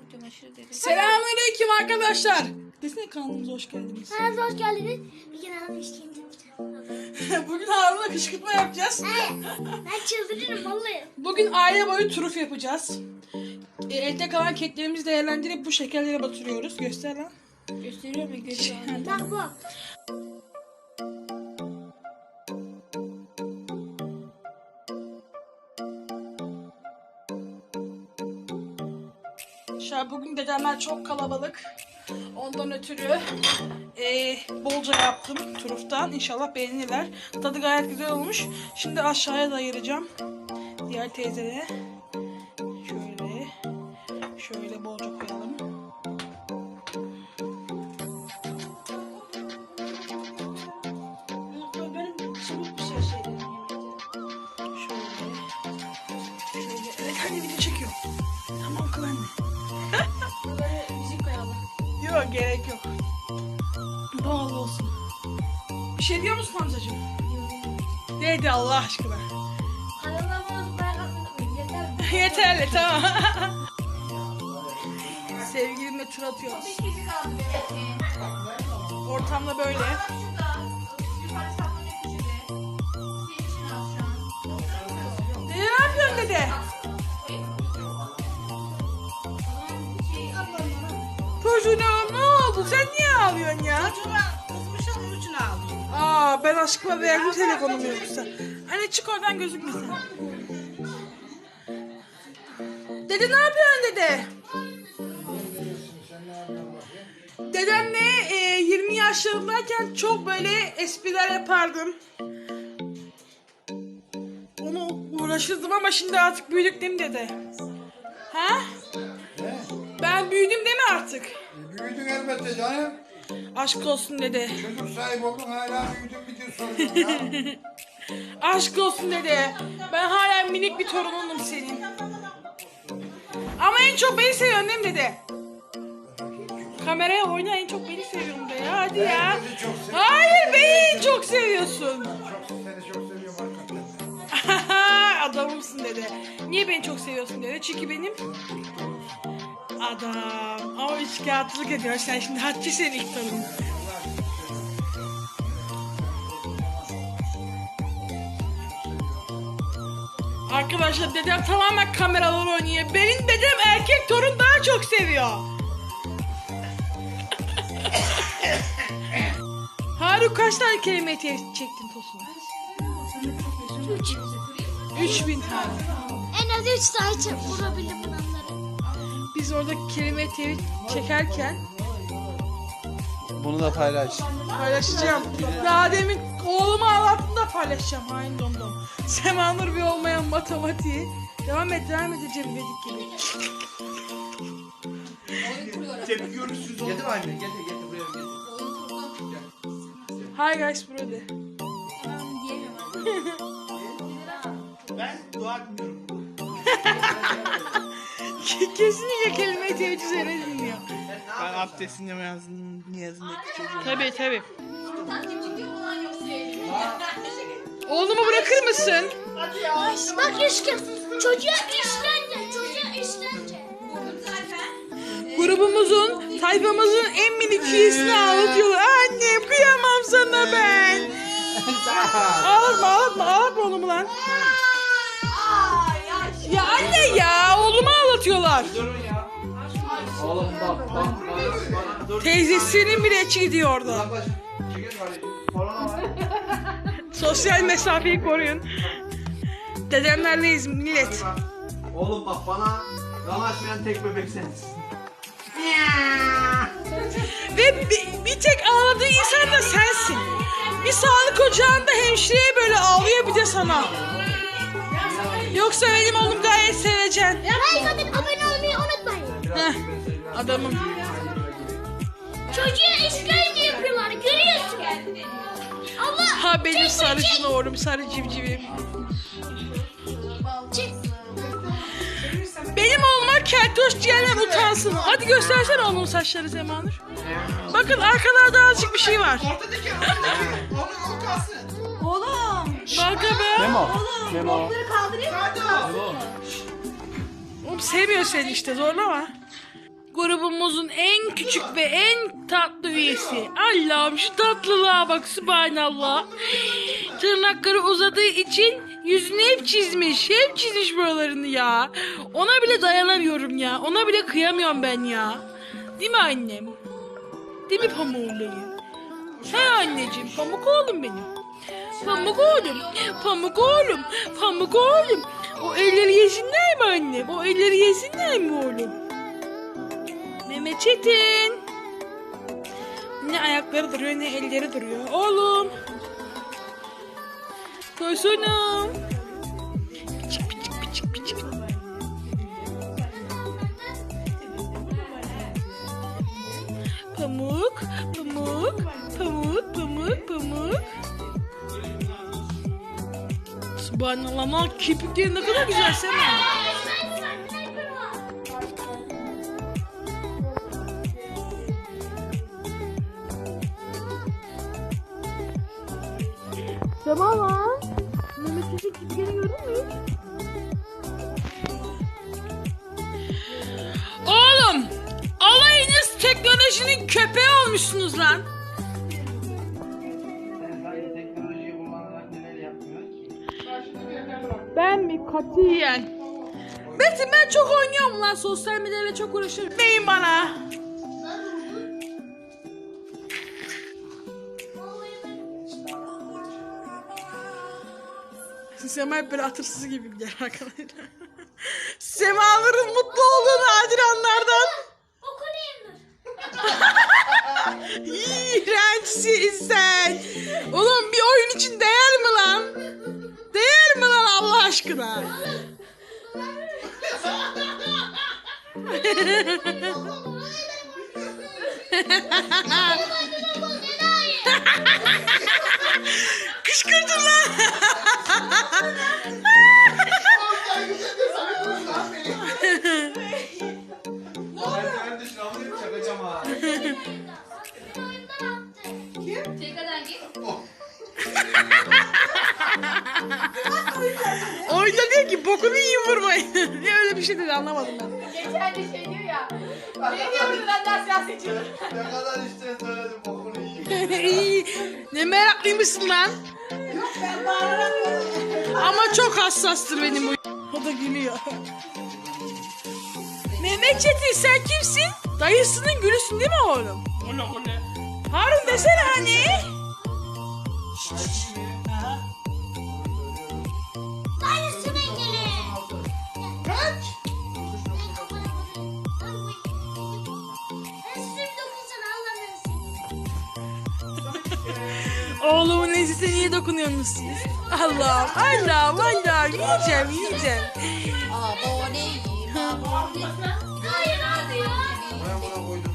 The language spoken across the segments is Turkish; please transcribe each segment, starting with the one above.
çok çamaşır dedim. Selamünaleyküm arkadaşlar. Desene kanalımıza hoş geldiniz. Kanalımıza hoş geldiniz. Bir kere hanım işleyince Bugün Harun'la kışkırtma yapacağız. Ben çıldırırım vallahi. Bugün aile boyu turuf yapacağız. E, elde kalan keklerimizi değerlendirip bu şekerlere batırıyoruz. Göster lan. Gösteriyor mu? Görüyor. Bak bu. Şu bugün dedemler çok kalabalık. Ondan ötürü e, bolca yaptım turuftan. İnşallah beğenirler. Tadı gayet güzel olmuş. Şimdi aşağıya da ayıracağım. Diğer teyzelere. Şöyle. Şöyle bolca koyalım. Doğal olsun. Bir şey diyor musun amcacığım? Dedi Allah aşkına. Yeter mi? Yeterli tamam. Sevgilimle tur atıyoruz. Ortamda böyle. Dede ne yapıyorsun dede? Çocuğuna? Sen niye ağlıyorsun ya? Kızmışım onun için aldım. Aa ben aşkıma verdim telefonumu yoksa. Anne çık oradan gözükmesin. Dede ne yapıyorsun dede? Dedemle e, 20 yaşlarındayken çok böyle espriler yapardım. Onu uğraşırdım ama şimdi artık büyüdük değil mi dede? Ha? Ben büyüdüm değil mi artık? Büyüdün elbette canım. Aşk olsun dede. Çocuk sahibi oldun hala büyüdün bir diyor soruyorum ya. Aşk olsun dede. Ben hala minik bir torununum senin. Ama en çok beni seviyorsun değil mi dede? Kameraya oyna en çok beni seviyorum de ya. Hadi ya. Çok seviyorum. Hayır beni en çok seviyorsun. Çok, seni çok seviyorum hakikaten. Adamımsın dede. Niye beni çok seviyorsun dede? Çünkü benim adam. Ama üç kağıtlık ediyor. Sen şimdi senin ilk torunun. Arkadaşlar dedem tamamen kameralar oynuyor. Benim dedem erkek torun daha çok seviyor. Harun kaç tane kelime çektin Tosun? Üç. 3000 tane. En az üç tane çek vurabildim. Biz orada kelime tevhid çekerken Bunu da paylaş. paylaşacağım. Daha demin oğlumu ağlattım da paylaşacağım. Aynı domdom. Semanur bir olmayan matematiği. Devam et devam edeceğim dedik gibi. Getir anne getir getir buraya getir. Hi guys bro de. Ben dua etmiyorum. Kesinlikle kelime tevhid üzerine dinliyor. Ben abdestin niyazın, niyazındaki çocuğum. Tabii tabii. Oğlumu bırakır mısın? Bak Yusuf. Çocuğa işlence. Çocuğa işlence. Grubumuzun, tayfamızın en minik üyesini ağlatıyorlar. Anne kıyamam sana ben. ağlatma ağlatma ağlatma oğlumu lan. Ya anne ya oğlumu ağlatıyorlar. Oğlum bak bak bak. bana dur. Teyzesinin bile içi gidiyor orada. Yaklaş. Çekil bari. Korona var. Sosyal mesafeyi koruyun. Dedemlerleyiz millet. Oğlum bak bana yanaşmayan tek bebek sensin. Ve bir, bir tek ağladığı insan da sensin. Bir sağlık ocağında hemşireye böyle ağlıyor bir de sana. Yoksa benim oğlum gayet sevecen. Like atıp abone olmayı unutmayın. Heh, adamım. Çocuğa işkence yapıyorlar görüyorsun. Allah. Ha benim çek, sarışın oğlum, sarı civcivim. Benim oğluma keltoş diyenler utansın. Hadi göstersene oğlum saçları Zemanur. Bakın arkalarda azıcık bir şey var. Ortadaki ortadaki. Onu o Bak be. Memo. Memo. Oğlum sevmiyor seni işte zorlama. küçük ve en tatlı üyesi. Allah'ım şu tatlılığa bak subhanallah. Tırnakları uzadığı için yüzünü hep çizmiş. Hep çizmiş buralarını ya. Ona bile dayanamıyorum ya. Ona bile kıyamıyorum ben ya. Değil mi annem? Değil mi pamuğum benim? He anneciğim pamuk oğlum benim. Pamuk oğlum, pamuk oğlum, pamuk oğlum. O elleri yesinler mi annem? O elleri yesinler mi oğlum? Mehmet Çetin. Ne ayakları duruyor ne elleri duruyor. Oğlum. Koysana. Piçik. Pamuk, pamuk, pamuk, pamuk, pamuk. Subhanallah mal kirpikleri ne kadar güzel Sema. Sema lan. Mehmet Çetin kirpiklerini gördün mü hiç? Oğlum! Alayınız teknolojinin köpeği olmuşsunuz lan. Ben mi katiyen? Metin ben çok oynuyorum lan sosyal medyayla çok uğraşıyorum. Neyin bana? Sema böyle atırsız gibi gider arkadaşlar. Semaların mutlu olduğu nadir anlardan. Okunayım dur. İğrençsin sen. Oğlum bir oyun için değer mi lan? Aşkına? Ne kadar işte söyledim bokunu yiyeyim. İyi. ne meraklıymışsın lan. Ama çok hassastır benim bu. O da gülüyor. Mehmet Çetin sen kimsin? Dayısının gülüsün değil mi oğlum? O ne o ne? Harun desene hani. Dayısının Oğlumun ensesine niye dokunuyorsunuz siz? Allah'ım Allah'ım Allah'ım yiyeceğim yiyeceğim. Hayır abi ya. Ben buna koydum.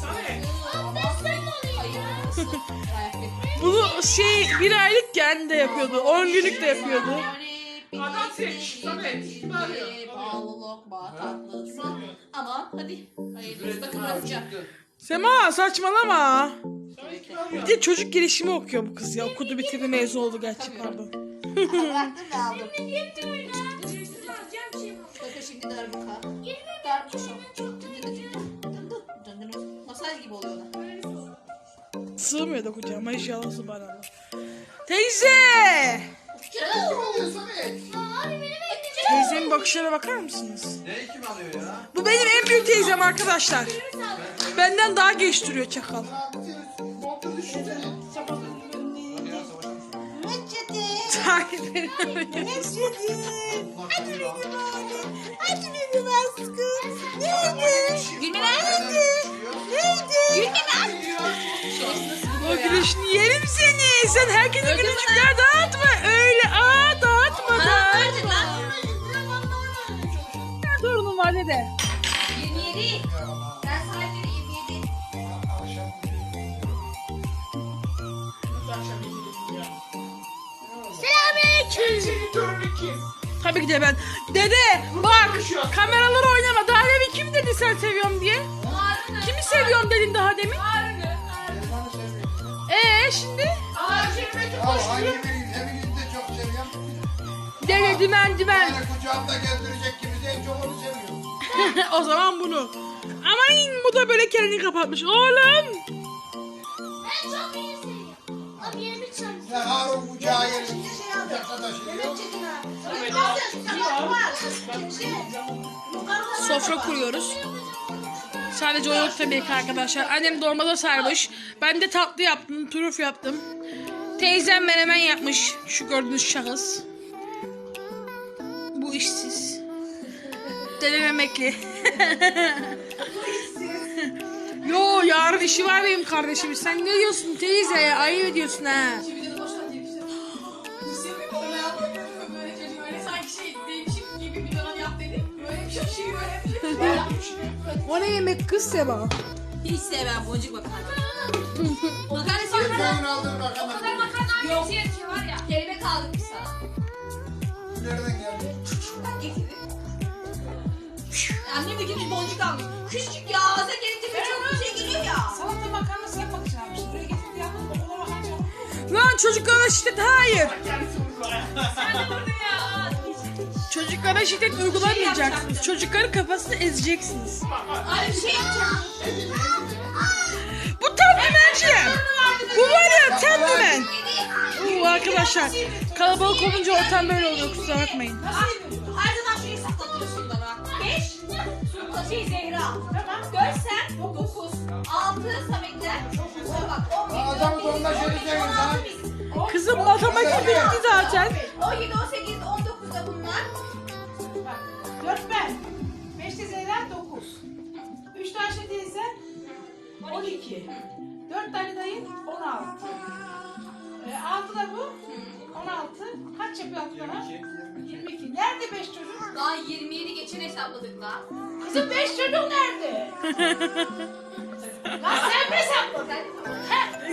Samet. Destek olayım. Bunu şey bir aylıkken de yapıyordu. 10 günlük de yapıyordu. Adam seç. Samet. Arıyor? Pahalı lokma tatlısı. Ama hadi. Hayırlısı bakın bakacağım. Sema saçmalama. Bir de çocuk gelişimi okuyor bu kız ya. Okudu bitirdi mezun oldu gerçi pardon. Bıraktım da aldım. Bakın şimdi darbuka. Darbuka. Masaj gibi oluyor ona. Sığmıyor da kucağıma inşallah subhanallah. Teyze! Teyzemin bakışlara bakar mısınız? Neyi kim alıyor ya? Bu benim en büyük teyzem arkadaşlar. Benden daha geç duruyor çakal. Savaşmış. Takip edin. Hadi benim Hadi benim aşkım. Neydi? Gülme lan. O gülüşünü yerim seni. Sen herkese gülücükler dağıtma. Öyle aa dağıtma dağıtma. Ne sorunun var dede? 27. Ben sadece 27. Selamünaleyküm. Törünü kim? Tabii ki de ben. Dede bak kameralar oynama. Daha demin kim dedi sen seviyorum diye? Kimi seviyorum dedin daha demin? Ee şimdi? Aa şimdi Ya hangi birini hepinizi de çok seviyorum. Dede dümen dümen. Yani kucağımda gezdirecek kimse en çok onu seviyorum. o zaman bunu. Aman bu da böyle kendini kapatmış. Oğlum. Ben çok iyi seviyorum. Abi bir çay. Ya Harun bu cahil. Kucakta taşıyor. Sofra kuruyoruz. Sadece o tabii ki arkadaşlar. Annem dolmada sarmış. Ben de tatlı yaptım, turuf yaptım. Teyzem menemen yapmış. Şu gördüğünüz şahıs. Bu işsiz. Dedem emekli. Yo yarın işi var benim kardeşim. Sen ne diyorsun teyze? Ayıp ediyorsun ha. O ne yemek kız Seba? Hiç sevmem boncuk makarna. Makarna sevmem. Sen aldın bakalım. Makarna yok. var ya. Kelime kaldık biz sana. Nereden geldi? Getirdim. Annem de gitmiş boncuk almış. Küçücük ya. Sen gelince bir çok bir şey geliyor ya. Salata makarnası yapmak için almıştım. Buraya getirdi yaptım. Okula bakınca. Lan çocuklara şiddet hayır. Sen de vurdun ya. Çocuklara şiddet uygulamayacaksınız. Çocukların kafasını ezeceksiniz. Ay bir şey yapacağım. Bu tam dümenciğim. Bu var ya tam dümen. Bu arkadaşlar. Kalabalık olunca ortam böyle oluyor kusura bakmayın. Ardından şeyi saklatıyorsun bana. Beş. Sultan şey Zehra. Tamam. Dört sen. Dokuz. Altı Sametler. On bak. On bir. Adamı donla şöyle. Kızım matematik bitti zaten. On yedi, on sekiz, on dokuz da bunlar. Bak. Dört ben. Beş de Zehra dokuz. Üç de Ayşe teyze. On iki. Dört tane dayın on altı. E, altı da bu. On altı. Kaç yapıyor altı tane? Yirmi iki. Nerede beş çocuk? Daha 27 geçen hesapladık lan. Kızım beş çocuk nerede? Lan sen mi hesapladın?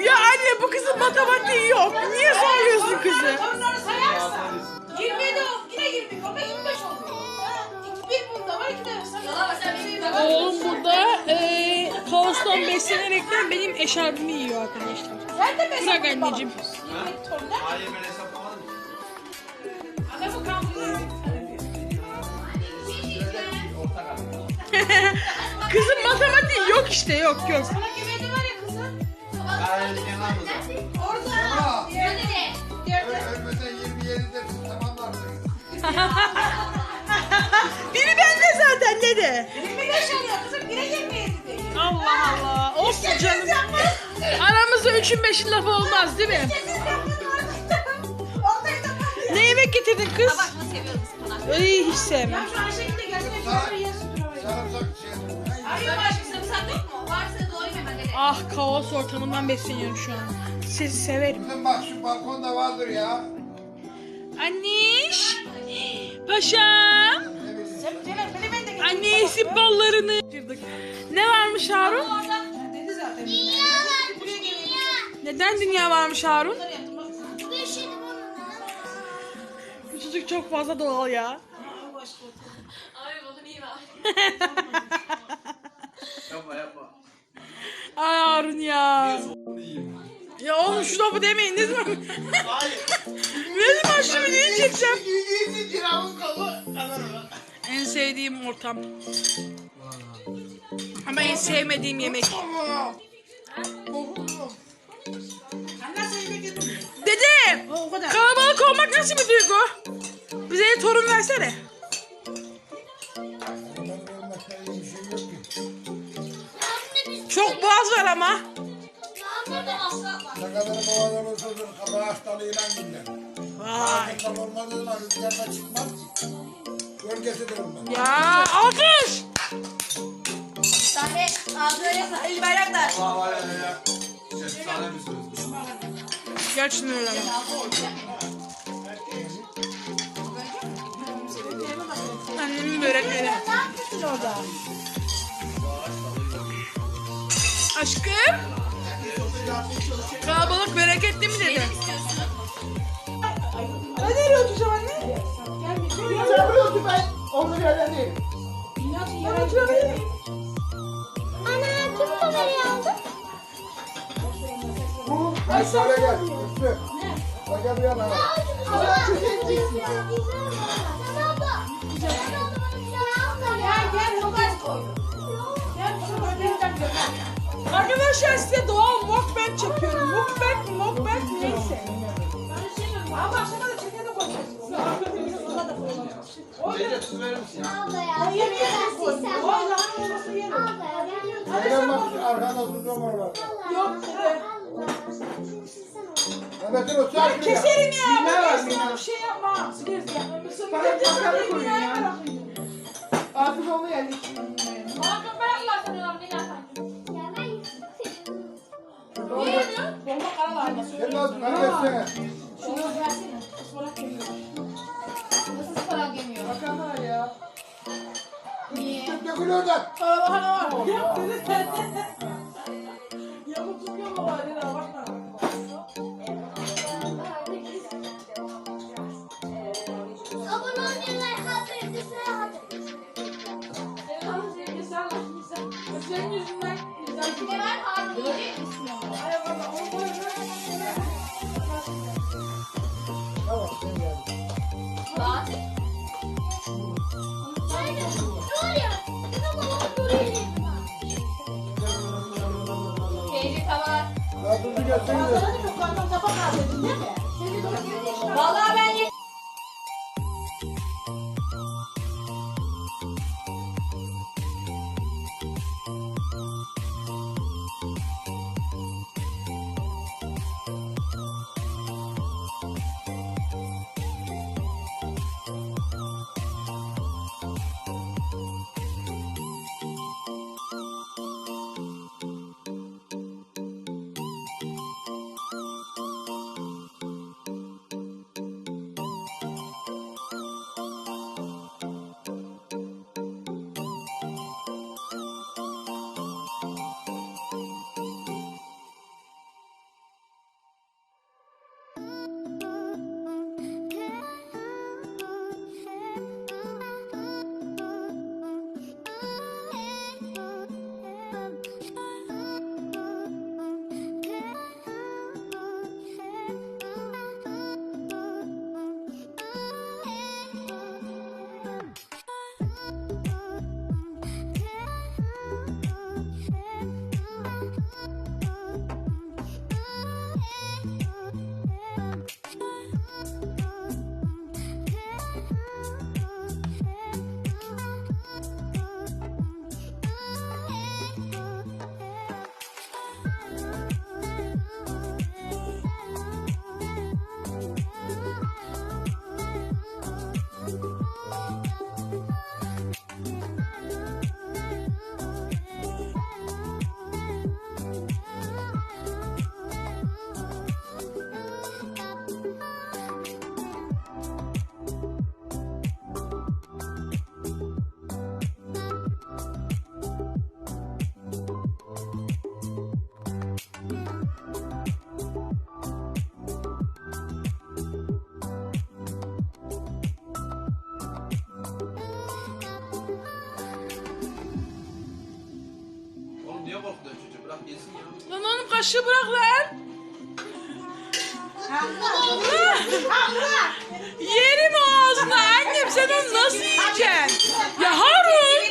Ya anne bu kızın matematiği yok. Niye soruyorsun kızı? Torunları sayarsan. 27 ol. Yine 22 olma 25 oluyor. Ha, İki, bir bunda var iki de Yalan var, sen benim de Oğlum burada eee kaostan beslenerekten benim eşarbımı yiyor arkadaşlar. Sen de mi Bırak hesapladın? anneciğim. 22 torun nerede? Hayır ben hesaplamadım. Adamı kandırıyor. Ortak aldım. Kızın matematiği yok işte yok yok. Sana güveni var ya kızım. Gayet kenar mı? Orada. Aa, Hadi de. öl- ölmeden 27'de tamamlarsın. Biri bende zaten dedi. 25 oluyor kızım. Yine 27 değil. Allah Allah. Olsun canım. Aramızda üçün beşin lafı olmaz değil mi? Ne yemek getirdin kız? Bakma seviyorum ıspanak. Ay hiç sevmem. Ya şu Ayşe'nin de geldi. Sar- Şöyle yesin burayı. Sarımsak şey. Arıyor başka sarımsak yok mu? Varsa doğrayayım hemen dede. Ah kaos ortamından besleniyorum şu an. Sizi severim. Kızım bak şu balkonda vardır ya. Anniş. Paşam. Annesi ballarını. Ne varmış Harun? Zaten. Buraya gelin. Neden dünya varmış Harun? Bu çocuk çok fazla doğal ya. Yapma yapma. Ay Harun ya. Ya oğlum şu lafı demeyin ne zaman? Hayır. ne zaman şu videoyu çekeceğim? Yediğiniz kiramın kalı. En sevdiğim ortam. Ama en sevmediğim yemek. Dede! Kalabalık olmak nasıl bir duygu? Bize torun versene. Çok boğaz var ama. Ne kadar babalarımız olur, kabağı hastalığıyla günler. Vay. Hastal olmadığı zaman rüzgarda çıkmaz ki. Gölgesi de olmaz. Ya alkış. Sahne ağzına yapma. Ali Bayraktar. Allah var ya ya. Söz. Gerçekten öyle. Annemin börekleri. Ne yapıyorsun orada? Aşkım. Kalabalık bereketli mi dedi? Ben nereye oturacağım anne? Çeviriyordu ben. Onu yerden değil. İnat yere Ana kim kamerayı aldı? Bu kaç tane gel. Üstü. Bak gel bir yana. Abla. Gel Arkadaşlar size doğal mukbang çekiyorum. Mukbang, mukbang neyse. Ama akşama da çete de koyacaksın. Teyze tuz verir misin ya? Ya. Ya. Neden bak arkada tutuyorum orada. Yok dedi. Mehmet'in o çay şuraya. Keserim ya. Minna var, Ben minna. bir şey yapma. Bana bir de bakarı sana koyun ya. Artık onu yerleştirdim. Bakın Sen söyle. lazım bana versene. Şunu versene. Ispanak geliyor. Nasıl ıspanak yemiyor? Bakanlar ya. Niye? Çok dökülüyor da. Karalahana var. Yap dedi. Yamuk Vallahi kaşığı bırak lan. Yerim o ağzına annem sen onu nasıl yiyeceksin? Ya Harun.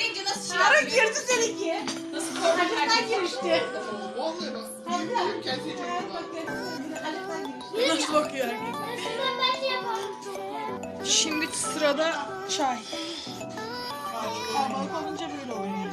şey yapıyor? girdi seninki. Nasıl korkak girişti. Olmuyor bak. Nasıl bakıyor herkes? Şimdi sırada çay. Kahvaltı olunca böyle oluyor.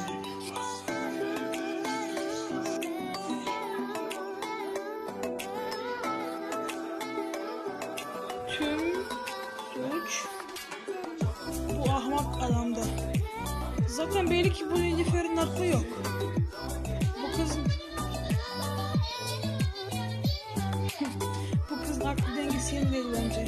Zaten belli ki bu Nilüfer'in aklı yok. Bu kız bu kızın aklı dengesi yerinde değil bence.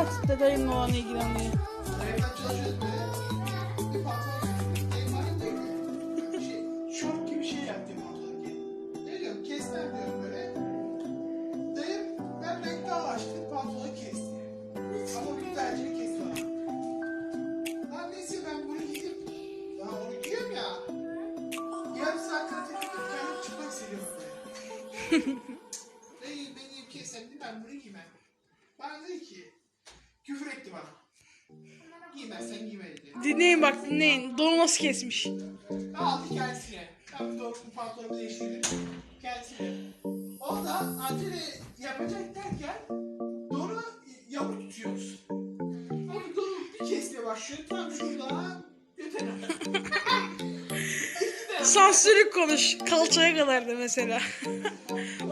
Bağlı. Anlat da dayımla olan Dinleyin bak dinleyin. Donu nasıl kesmiş. Aldı kendisine. Ben bir doğru pantolonumu değiştirdim. Kendisine. O da acele yapacak derken donu yamuk tutuyoruz. Onu donu bir kesmeye başlıyor. Tam şurada yeter. Sansürlük konuş. Kalçaya kadar da mesela.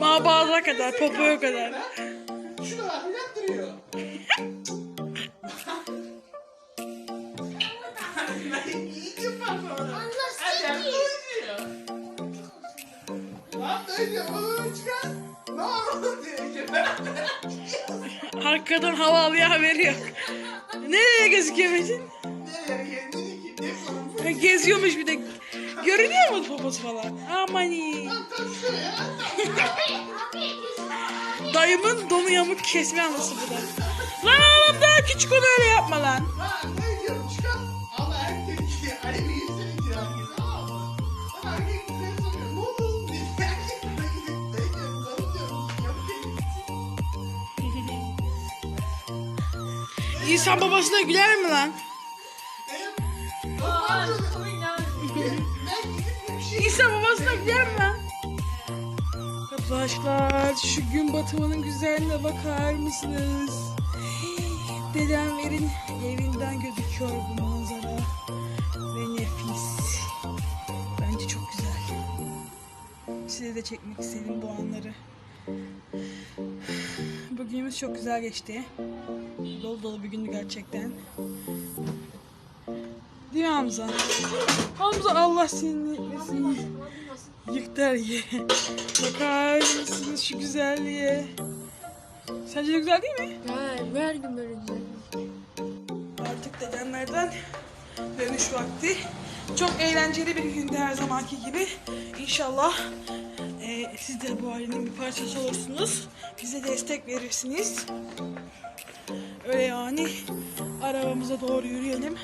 Mabada kadar, popoya kadar. Havalıya veriyor. Nereye gözüküyor Metin? Geziyormuş bir de. Görünüyor mu poposu falan? Aman iyi. Dayımın donu yamuk kesme anısı bu da. Lan oğlum daha küçük onu öyle yapma lan. İnsan babasına güler mi lan? İnsan babasına güler mi lan? Arkadaşlar şu gün batımının güzelliğine bakar mısınız? Dedemlerin evinden gözüküyor bu manzara. Ve nefis. Bence çok güzel. Size de çekmek istedim bu anları. Bugünümüz çok güzel geçti. Dolu dolu bir gündü gerçekten. Değil mi Hamza? Hamza Allah seni etmesin. Yıktar ye. Bakar mısınız şu güzelliğe? Sence de güzel değil mi? Ha, her gün böyle güzel. Artık dedemlerden dönüş vakti. Çok eğlenceli bir gündü her zamanki gibi. İnşallah siz de bu ailenin bir parçası olursunuz. Bize destek verirsiniz. Öyle yani arabamıza doğru yürüyelim.